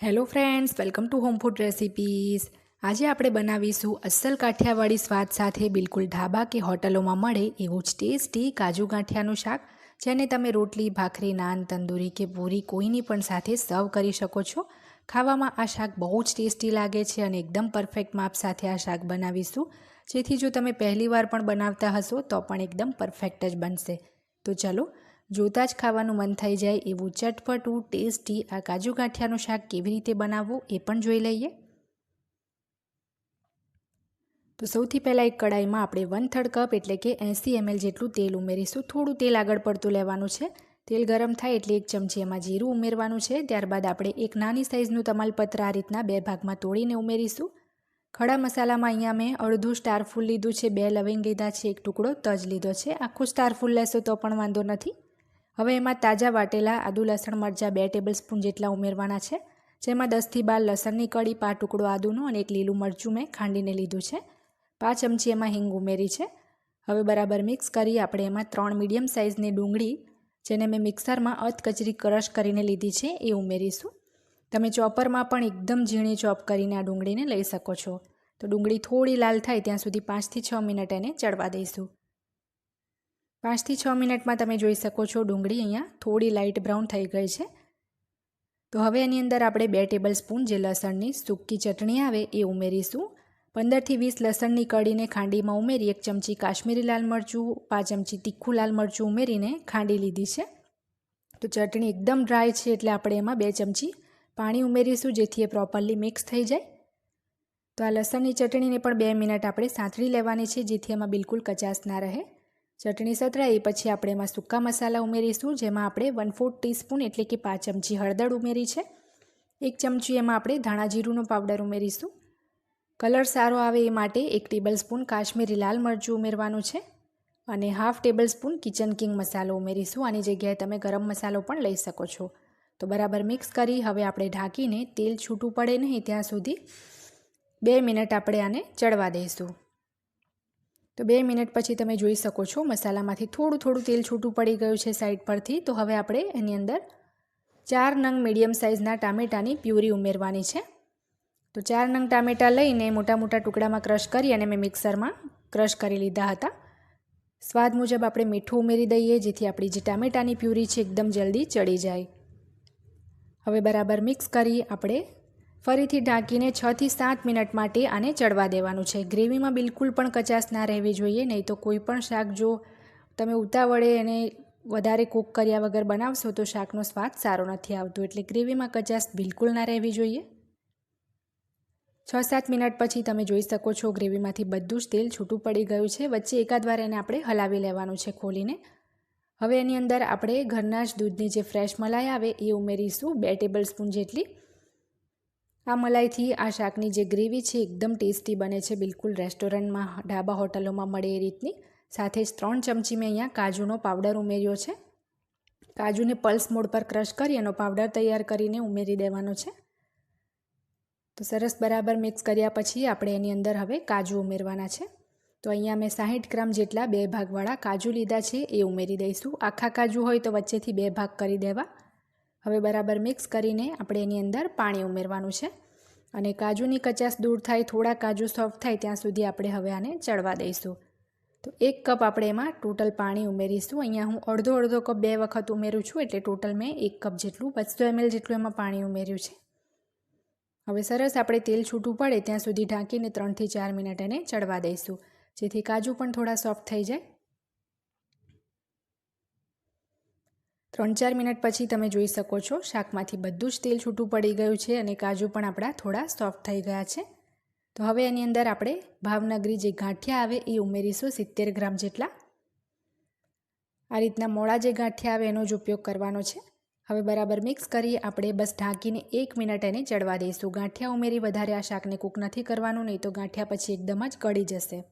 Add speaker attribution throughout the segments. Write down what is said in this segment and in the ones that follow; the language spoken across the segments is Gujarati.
Speaker 1: Hello friends welcome to home food recipes આજે આપણે બનાવીશું અસલ કાઠિયાવાડી સ્વાદ સાથે બિલકુલ ઢાબા કે હોટલોમાં મળે એવું જ ટેસ્ટી કાજુ ગાંઠિયાનું શાક, જેને તમે રોટલી, ભાખરી, નાન, તંદૂરી કે પૂરી કોઈની પણ સાથે સર્વ કરી શકો છો. ખાવામાં આ શાક બહુ જ ટેસ્ટી લાગે છે અને એકદમ પરફેક્ટ માપ સાથે આ શાક બનાવીશું. જેથી જો તમે પહેલીવાર પણ બનાવતા હશો તો પણ એકદમ પરફેક્ટ જ બનશે. તો ચલો જોતાં જ ખાવાનું મન થઈ જાય એવું ચટપટું ટેસ્ટી આ કાજુ ગાંઠિયાનું શાક કેવી રીતે બનાવવું એ પણ જોઈ લઈએ. તો સૌથી પહેલાં એક કડાઈમાં આપણે વન થર્ડ કપ એટલે કે એંસી એમએલ જેટલું તેલ ઉમેરીશું. થોડું તેલ આગળ પડતું લેવાનું છે. તેલ ગરમ થાય એટલે એક ચમચી એમાં જીરું ઉમેરવાનું છે. ત્યારબાદ આપણે એક નાની સાઇઝનું તમાલપત્ર આ રીતના બે ભાગમાં તોડીને ઉમેરીશું. ખડા મસાલામાં અહીંયા મેં અડધું સ્ટાર ફૂલ લીધું છે, બે લવિંગ લીધા છે, એક ટુકડો તજ લીધો છે. આખું સ્ટાર ફૂલ લેશો તો પણ વાંધો નથી. હવે એમાં તાજા વાટેલા, આદુ લસણ મરચાં બે ટેબલ સ્પૂન જેટલા ઉમેરવાના છે, જેમાં દસથી બાર લસણની કળી, પાંચ ટુકડો આદુનો અને એક લીલું મરચું મેં ખાંડીને લીધું છે. પાંચ ચમચી એમાં હિંગ ઉમેરી છે. હવે બરાબર મિક્સ કરી આપણે એમાં ત્રણ મીડિયમ સાઇઝની ડુંગળી, જેને મેં મિક્સરમાં અધકચરી ક્રશ કરીને લીધી છે, એ ઉમેરીશું. તમે ચોપરમાં પણ એકદમ ઝીણી ચોપ કરીને આ ડુંગળીને લઈ શકો છો. તો ડુંગળી થોડી લાલ થાય ત્યાં સુધી પાંચથી છ મિનિટ એને ચડવા દઈશું. પાંચથી છ મિનિટમાં તમે જોઈ શકો છો ડુંગળી અહીંયા થોડી લાઇટ બ્રાઉન થઈ ગઈ છે. તો હવે એની અંદર આપણે બે ટેબલ સ્પૂન જે લસણની સૂકી ચટણી આવે એ ઉમેરીશું. પંદરથી વીસ લસણની કળીને ખાંડીમાં ઉમેરી એક ચમચી કાશ્મીરી લાલ મરચું, પાંચ ચમચી તીખું લાલ મરચું ઉમેરીને ખાંડી લીધી છે. તો ચટણી એકદમ ડ્રાય છે એટલે આપણે એમાં બે ચમચી પાણી ઉમેરીશું જેથી એ પ્રોપરલી મિક્સ થઈ જાય. તો આ લસણની ચટણીને પણ બે મિનિટ આપણે સાંતળી લેવાની છે જેથી એમાં બિલકુલ કચાશ ના રહે. ચટણી સતરાઈ, પછી આપણે એમાં સૂકા મસાલા ઉમેરીશું, જેમાં આપણે વન ફોર્થ ટીસ્પૂન એટલે કે પાંચ ચમચી હળદર ઉમેરી છે. એક ચમચી એમાં આપણે ધાણા જીરુંનો પાવડર ઉમેરીશું. કલર સારો આવે એ માટે એક ટેબલ સ્પૂન કાશ્મીરી લાલ મરચું ઉમેરવાનું છે અને half tablespoon kitchen king મસાલો ઉમેરીશું. આની જગ્યાએ તમે ગરમ મસાલો પણ લઈ શકો છો. તો બરાબર મિક્સ કરી હવે આપણે ઢાંકીને તેલ છૂટું પડે નહીં ત્યાં સુધી બે મિનિટ આપણે આને ચડવા દઈશું. તો બે મિનિટ પછી તમે જોઈ શકો છો મસાલામાંથી થોડું થોડું તેલ છૂટું પડી ગયું છે સાઈડ પરથી. તો હવે આપણે એની અંદર ચાર નંગ મીડિયમ સાઇઝના ટામેટાની પ્યુરી ઉમેરવાની છે. તો ચાર નંગ ટામેટાં લઈને મોટા મોટા ટુકડામાં ક્રશ કરી અને મેં મિક્સરમાં ક્રશ કરી લીધા હતા. સ્વાદ મુજબ આપણે મીઠું ઉમેરી દઈએ, જેથી આપણી જે ટામેટાની પ્યુરી છે, એકદમ જલ્દી ચડી જાય. હવે બરાબર મિક્સ કરી આપણે ફરીથી ઢાંકીને છથી સાત મિનિટ માટે આને ચડવા દેવાનું છે. ગ્રેવીમાં બિલકુલ પણ કચાશ ના રહેવી જોઈએ, નહીં તો કોઈ પણ શાક જો તમે ઉતાવળે એને વધારે કૂક કર્યા વગર બનાવશો તો શાકનો સ્વાદ સારો નથી આવતો. એટલે ગ્રેવીમાં કચાશ બિલકુલ ના રહેવી જોઈએ. છ સાત મિનિટ પછી તમે જોઈ શકો છો ગ્રેવીમાંથી બધું જ તેલ છૂટું પડી ગયું છે. વચ્ચે એકાદ વાર એને આપણે હલાવી લેવાનું છે ખોલીને. હવે એની અંદર આપણે ઘરના જ દૂધની જે ફ્રેશ મલાઈ આવે એ ઉમેરીશું બે ટેબલ સ્પૂન જેટલી. આ મલાઈથી આ શાકની જે ગ્રેવી છે એકદમ ટેસ્ટી બને છે. બિલકુલ રેસ્ટોરન્ટમાં, ઢાબા હોટલોમાં મળે એ રીતની. સાથે જ ત્રણ ચમચી મેં અહીંયા કાજુનો પાવડર ઉમેર્યો છે. કાજુને પલ્સ મોડ પર ક્રશ કરી એનો પાવડર તૈયાર કરીને ઉમેરી દેવાનો છે. તો સરસ બરાબર મિક્સ કર્યા પછી આપણે એની અંદર હવે કાજુ ઉમેરવાના છે. તો અહીંયા મેં સાહીઠ ગ્રામ જેટલા બે ભાગવાળા કાજુ લીધા છે એ ઉમેરી દઈશું. આખા કાજુ હોય તો વચ્ચેથી બે ભાગ કરી દેવા. હવે બરાબર મિક્સ કરીને આપણે એની અંદર પાણી ઉમેરવાનું છે. અને કાજુની કચાશ દૂર થાય, થોડા કાજુ સોફ્ટ થાય, ત્યાં સુધી આપણે હવે આને ચડવા દઈશું. તો એક કપ આપણે એમાં ટોટલ પાણી ઉમેરીશું. અહીંયા હું અડધો અડધો કપ બે વખત ઉમેરું છું, એટલે ટોટલ મેં એક કપ જેટલું બસો એમએલ જેટલું એમાં પાણી ઉમેર્યું છે. હવે સરસ આપણે તેલ છૂટું પડે, ત્યાં સુધી ઢાંકીને ત્રણથી ચાર મિનિટ એને ચડવા દઈશું. જેથી કાજુ પણ થોડા સોફ્ટ થઈ જાય. ત્રણ ચાર મિનિટ પછી તમે જોઈ શકો છો, શાકમાંથી બધું જ તેલ છૂટું પડી ગયું છે અને કાજુ પણ આપણા થોડા સોફ્ટ થઈ ગયા છે. તો હવે એની અંદર આપણે ભાવનગરી જે ગાંઠિયા આવે એ ઉમેરીશું સિત્તેર ગ્રામ જેટલા. આ રીતના મોળા જે ગાંઠિયા આવે એનો જ ઉપયોગ કરવાનો છે. હવે બરાબર મિક્સ કરી આપણે બસ ઢાંકીને એક મિનિટ એને ચડવા દઈશું. ગાંઠિયા ઉમેરી વધારે આ શાકને કૂક નથી કરવાનું, નહીં તો ગાંઠિયા પછી એકદમ જ કડી જશે.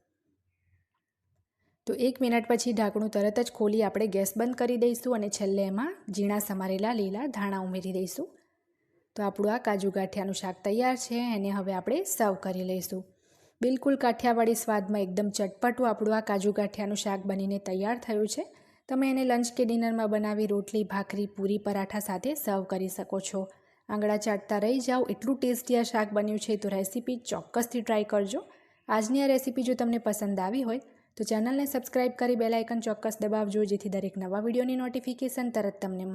Speaker 1: તો એક મિનિટ પછી ઢાંકણું તરત જ ખોલી આપણે ગેસ બંધ કરી દઈશું અને છેલ્લે એમાં ઝીણા સમારેલા લીલા ધાણા ઉમેરી દઈશું. તો આપણું આ કાજુ ગાંઠિયાનું શાક તૈયાર છે, એને હવે આપણે સર્વ કરી લઈશું. બિલકુલ કાઠિયાવાડી સ્વાદમાં એકદમ ચટપટું આપણું આ કાજુ ગાંઠિયાનું શાક બનીને તૈયાર થયું છે. તમે એને લંચ કે ડિનરમાં બનાવી રોટલી, ભાખરી, પૂરી, પરાઠા સાથે સર્વ કરી શકો છો. આંગળા ચાટતા રહી જાઓ, એટલું ટેસ્ટી આ શાક બન્યું છે તો રેસીપી ચોક્કસથી ટ્રાય કરજો. આજની આ રેસીપી જો તમને પસંદ આવી હોય તો ચેનલને સબસ્ક્રાઇબ કરી બેલાઇકન ચોક્કસ દબાવજો જેથી દરેક નવા વિડીયોની નોટિફિકેશન તરત તમને મળે.